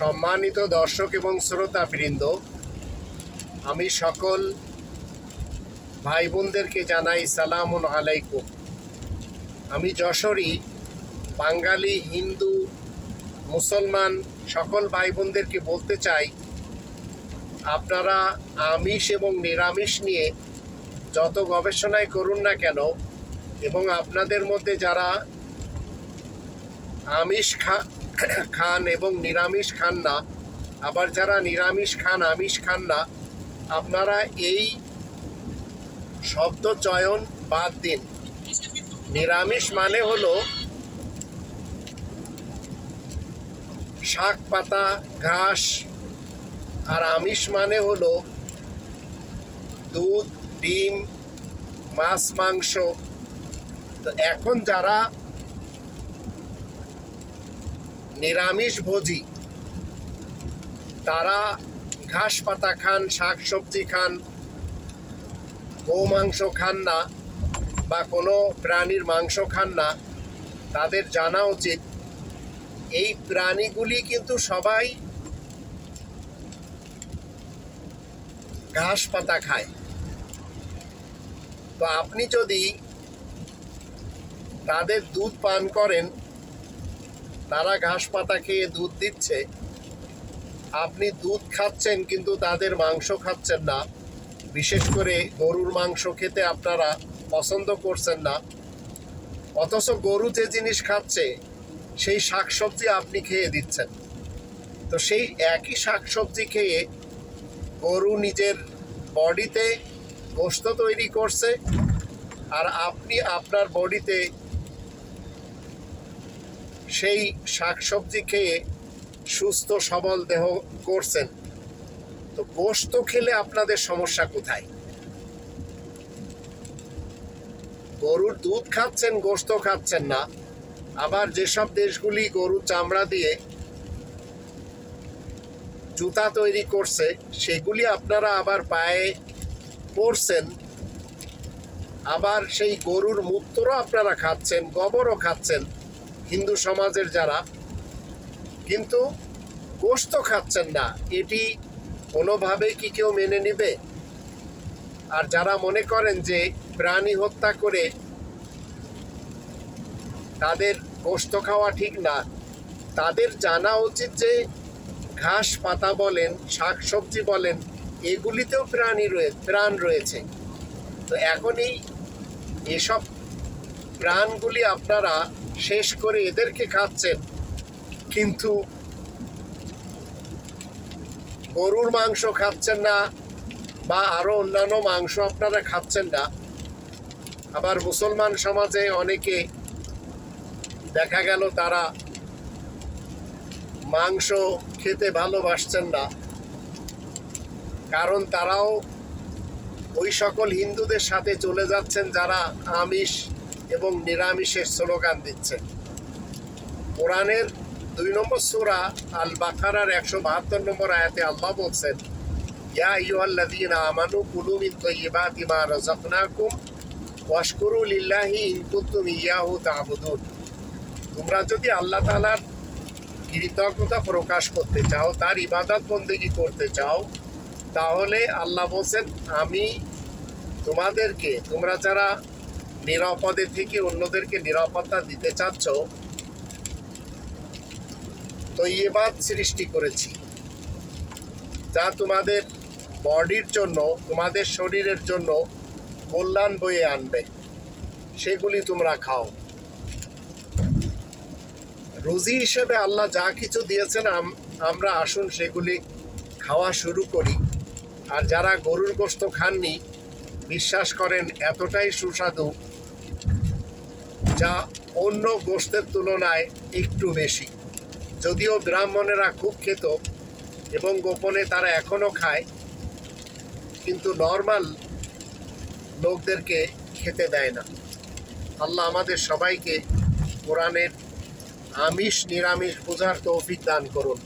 সম্মানিত দর্শক এবং শ্রোতাবৃন্দ, আমি সকল ভাই বোনদেরকে জানাই সালামুন আলাইকুম। আমি যশোরী, বাঙালি, হিন্দু, মুসলমান, সকল ভাই বোনদেরকে বলতে চাই, আপনারা আমিষ এবং নিরামিষ নিয়ে যত গবেষণাই করুন না কেন, এবং আপনাদের মধ্যে যারা আমিষ খা খান এবং নিরামিষ খান না। আবার যারা নিরামিষ খান, আমিষ খান না, আপনারা এই শব্দ চয়ন বাদ দিন। নিরামিষ মানে হলো শাক পাতা, ঘাস, আর আমিষ মানে হলো দুধ, ডিম, মাছ, মাংস। তো এখন যারা নিরামিষ ভোজি। তারা ঘাস পাতা খান, শাক সবজি খান গোমাংস খান না বা কোনো প্রাণীর মাংস খান না, তাদের জানা উচিত। এই প্রাণীগুলি কিন্তু সবাই ঘাস পাতা খায়। তো আপনি যদি তাদের দুধ পান করেন তারা ঘাস পাতা খেয়ে দুধ দিচ্ছে। আপনি দুধ খাচ্ছেন কিন্তু তাদের মাংস খাচ্ছেন না। বিশেষ করে গরুর মাংস খেতে আপনারা পছন্দ করছেন না। অথচ গরু যে জিনিস খাচ্ছে, সেই শাকসবজি আপনি খেয়ে দিচ্ছেন। তো সেই একই শাকসবজি খেয়ে গরু নিজের বডিতে গোস্ত তৈরি করছে, আর আপনি আপনার বডিতে সেই শাকসবজি খেয়ে সুস্থ, সবল দেহ করছেন তো গোস্ত খেলে আপনাদের সমস্যা কোথায়? গরুর দুধ খাচ্ছেন গোস্ত খাচ্ছেন না। আবার যেসব দেশগুলি গরুর চামড়া দিয়ে জুতা তৈরি করছে, সেগুলি আপনারা আবার পায়ে পরছেন। আবার সেই গরুর মূত্রও আপনারা খাচ্ছেন, গোবরও খাচ্ছেন। হিন্দু সমাজের যারা, কিন্তু গোস্ত খাচ্ছেন না। এটি কোনোভাবে কি কেউ মেনে নেবে? আর যারা মনে করেন যে প্রাণী হত্যা করে তাদের গোস্ত খাওয়া ঠিক না, তাদের জানা উচিত যে ঘাস, পাতা বলেন শাক সবজি বলেন, এগুলিতেও প্রাণী রয়ে, প্রাণ রয়েছে। তো এখনই এসব প্রাণগুলি আপনারা শেষ করে এদেরকে খাচ্ছেন। কিন্তু গরুর মাংস খাচ্ছেন না বা আরও অন্যান্য মাংস আপনারা খাচ্ছেন না। আবার মুসলমান সমাজে অনেকে দেখা গেল তারা মাংস খেতে ভালোবাসছেন না। কারণ তারাও ওই সকল হিন্দুদের সাথে চলে যাচ্ছেন যারা আমিষ এবং নিরামিষের স্লোগান দিচ্ছেন কোরআনের দুই নম্বর সূরা আল বাকারার একশো বাহাত্তর নম্বর আয়াতে আল্লাহ বলছেন, ইয়া আইয়ুহাল্লাযীনা আমানু কুলু মিন তাইয়্যিবাতি মা রাযাকনাকুম ওয়াশকুরু লিল্লাহি ইন কুনতুম ইয়াহু তোমরা যদি আল্লাহ তাআলার কৃতজ্ঞতা প্রকাশ করতে চাও, তার ইবাদত বন্দেগী করতে চাও, তাহলে আল্লাহ বলছেন, আমি তোমাদেরকে, তোমরা যারা নিরাপদে থেকে অন্যদেরকে নিরাপত্তা দিতে চাচ্ছ তৈবাদ সৃষ্টি করেছি। যা তোমাদের বডির জন্য, তোমাদের শরীরের জন্য কল্যাণ বয়ে আনবে। সেগুলি তোমরা খাও। রুজি হিসেবে আল্লাহ যা কিছু দিয়েছেন, আম- আমরা আসুন সেগুলি খাওয়া শুরু করি। আর যারা গরুর গোস্ত খাননি, বিশ্বাস করেন, এতটাই সুস্বাদু যা অন্য গোষ্ঠের তুলনায় একটু বেশি। যদিও ব্রাহ্মণেরা খুব খেত এবং গোপনে তারা এখনও খায়, কিন্তু নর্মাল লোকদেরকে খেতে দেয় না। আল্লাহ আমাদের সবাইকে কোরআনের আমিষ নিরামিষ বোঝার তৌফিক দান করুন।